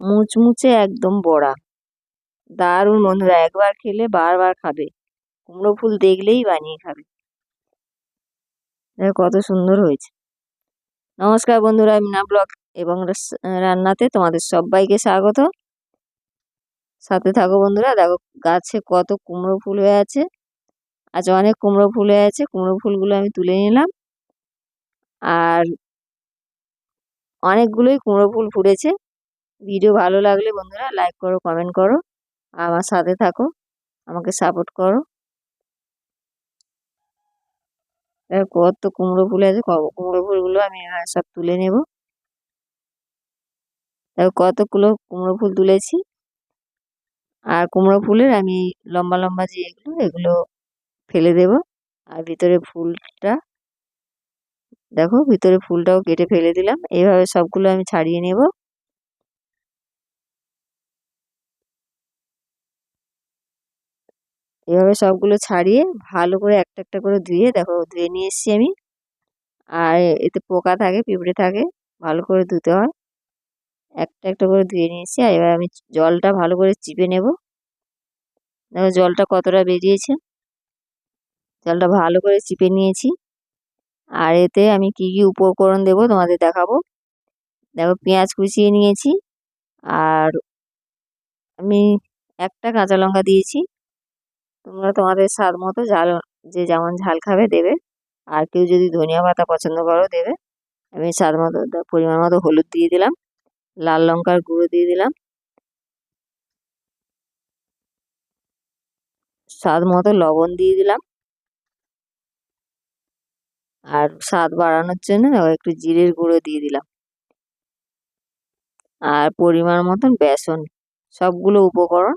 মুচমুচে একদম বড়া। দারুণ বন্ধুরা, একবার খেলে বারবার খাবে। কুমড়ো ফুল দেখলেই বানিয়ে খাবে। কত সুন্দর হয়েছে। নমস্কার বন্ধুরা মিনা ব্লগ এবং রান্নাতে তোমাদের সবাইকে স্বাগত। সাথে থাকো বন্ধুরা, দেখো গাছে কত কুমড়ো ফুল হয়ে আছে। আজ অনেক কুমড়ো ফুল হয়ে আছে, কুমড়ো ফুলগুলো আমি তুলে নিলাম। আর অনেকগুলোই কুমড়ো ফুল ফুটেছে। ভিডিও ভালো লাগলে বন্ধুরা লাইক করো কমেন্ট করো, আমার সাথে থাকো, আমাকে সাপোর্ট করো। কত কুমড়ো ফুল আছে কুমড়ো ফুলগুলো আমি সব তুলে নেব। কতগুলো কুমড়ো ফুল তুলেছি। আর কুমড়ো ফুলের আমি লম্বা লম্বা যে এগুলো এগুলো ফেলে দেব। আর ভিতরে ফুলটা, দেখো ভিতরে ফুলটাও কেটে ফেলে দিলাম। এইভাবে সবগুলো আমি ছাড়িয়ে নেব। এভাবে সবগুলো ছাড়িয়ে ভালো করে একটা একটা করে ধুয়ে, দেখো ধুয়ে নিয়ে এসছি আমি। আর এতে পোকা থাকে, পিঁপড়ে থাকে, ভালো করে ধুতে হয়। একটা একটা করে ধুয়ে নিয়েছি আর এবার আমি জলটা ভালো করে চিপে নেব। দেখো জলটা কতটা বেরিয়েছে। জলটা ভালো করে চিপে নিয়েছি। আর এতে আমি কি কি উপকরণ দেব তোমাদের দেখাবো। দেখো পেঁয়াজ কুচিয়ে নিয়েছি। আর আমি একটা কাঁচা লঙ্কা দিয়েছি। তোমরা তোমাদের স্বাদ মতো ঝাল, যে যেমন ঝাল খাবে দেবে। আর কেউ যদি ধনিয়া পাতা পছন্দ করো দেবে। আমি স্বাদ মতো পরিমাণ মতো হলুদ দিয়ে দিলাম। লাল লঙ্কার গুঁড়ো দিয়ে দিলাম। স্বাদ মতো লবণ দিয়ে দিলাম। আর স্বাদ বাড়ানোর জন্য একটু জিরের গুঁড়ো দিয়ে দিলাম। আর পরিমাণ মতন বেসন, সবগুলো উপকরণ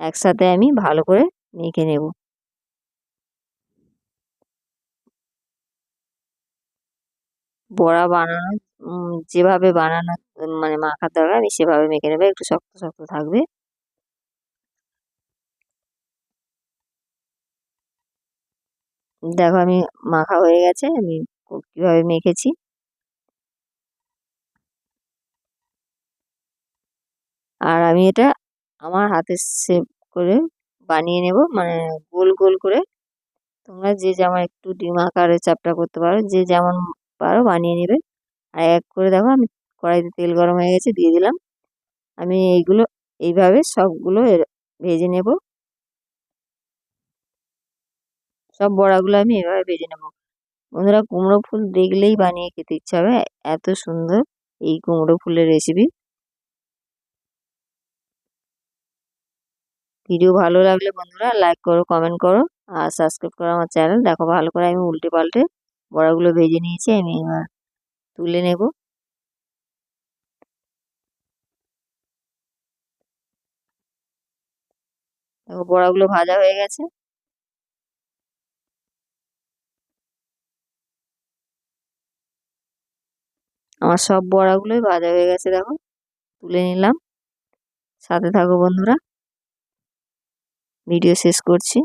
একসাথে আমি ভালো করে মেখে নেব। বড়া বানানো যেভাবে বানানো মানে মাখার দরকার, আমি সেভাবে মেখে নেবে, একটু শক্ত শক্ত থাকবে। দেখো আমি মাখা হয়ে গেছে, আমি কীভাবে মেখেছি। আর আমি এটা আমার হাতে সেভ করে বানিয়ে নেব। মানে গোল গোল করে তোমরা যে যেমন একটু ডিম আকারে চাপটা করতে পারো, যে যেমন পারো বানিয়ে নেবে। আর এক করে দেখো আমি কড়াইতে তেল গরম হয়ে গেছে, দিয়ে দিলাম। আমি এইগুলো, এইভাবে সবগুলো ভেজে নেব। সব বড়াগুলো আমি এভাবে ভেজে নেব। বন্ধুরা, কুমড়ো ফুল দেখলেই বানিয়ে খেতে ইচ্ছা হবে। এত সুন্দর এই কুমড়ো ফুলের রেসিপি ভিডিও ভালো লাগলে বন্ধুরা লাইক করো কমেন্ট করো আর সাবস্ক্রাইব করো আমার চ্যানেল দেখো ভালো করে আমি উল্টে পাল্টে বড়াগুলো ভেজে নিয়েছি, আমি এবার তুলে নেব। দেখো বড়াগুলো ভাজা হয়ে গেছে। আমার সব বড়াগুলোই ভাজা হয়ে গেছে, দেখো। তুলে নিলাম। সাথে থাকো বন্ধুরা। ভিডিও শেষ করছি।